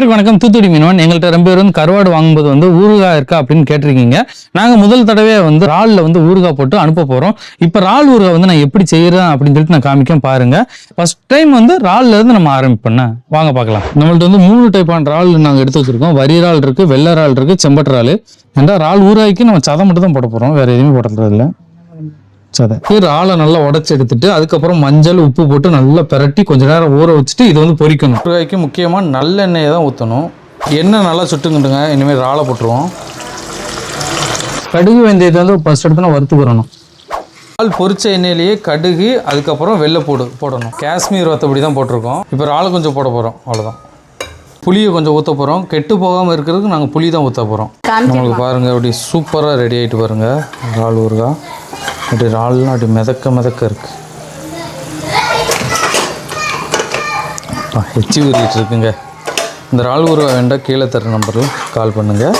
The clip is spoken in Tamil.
அனைவருக்கும் வணக்கம். தூத்துக்குடி மீனவன். எங்கள்கிட்ட ரெண்டு பேர் வந்து கருவாடு வாங்கும்போது வந்து ஊறுகாய் இருக்கா அப்படின்னு கேட்டிருக்கீங்க. நாங்கள் முதல் தடவையாக வந்து இறாலில் வந்து ஊறுகாய் போட்டு அனுப்ப போகிறோம் இப்போ இறால் ஊறுகாய் வந்து நான் எப்படி செய்கிறேன் அப்படின்னு சொல்லிட்டு நான் காமிக்கேன் பாருங்க. ஃபர்ஸ்ட் டைம் வந்து இறால்ல இருந்து நம்ம ஆரம்பிப்போண்ணே வாங்க பார்க்கலாம். நம்மள்ட்ட வந்து மூணு டைப்பான இறால் நாங்கள் எடுத்து வச்சிருக்கோம். வரி இறால் இருக்கு வெள்ளை இறால் இருக்கு செம்பட்டு இறால். ஏன்னா இறால் ஊறுகாய்க்கு நம்ம சதம் மட்டும் தான் போட போகிறோம் வேற எதுவுமே போடுறது இல்லை. சதை. இறாலை நல்லா உடச்சி எடுத்துட்டு அதுக்கப்புறம் மஞ்சள் உப்பு போட்டு நல்லா பிரட்டி கொஞ்ச நேரம் ஊற வச்சுட்டு இது வந்து பொரிக்கணும். ஊறுகாய்க்கு முக்கியமாக நல்லெண்ணெயை தான் ஊற்றணும் எண்ணெய் நல்லா சுட்டுங்கிட்டுங்க இனிமேல் இறாலை போட்டுருவோம். கடுகு வெந்தயத்தை வந்து ஃபர்ஸ்ட் எடுத்து வறுத்துக்கிறணும். இறால் பொரிச்ச எண்ணெயிலேயே கடுகு அதுக்கப்புறம் வெள்ளைப்பூடு போடணும். காஷ்மீர் வத்தப்படி தான் போட்டிருக்கோம். இப்போ இறாலை கொஞ்சம் போட போகிறோம் அவ்வளோதான் புளியை கொஞ்சம் ஊற்ற போகிறோம் கெட்டு போகாமல் இருக்கிறதுக்கு நாங்கள் புளி தான் ஊற்ற போகிறோம் நம்மளுக்கு பாருங்கள் அப்படி சூப்பராக ரெடி ஆகிட்டு பாருங்கள் இறால் ஊறுகாய். அப்படி இறால்லாம் அப்படி மிதக்க மிதக்க இருக்கு. எச்சி ஊறிட்டு இருக்குங்க. இந்த இறால் உருவா வேண்டாம் கீழே தர நம்பருக்கு கால் பண்ணுங்கள்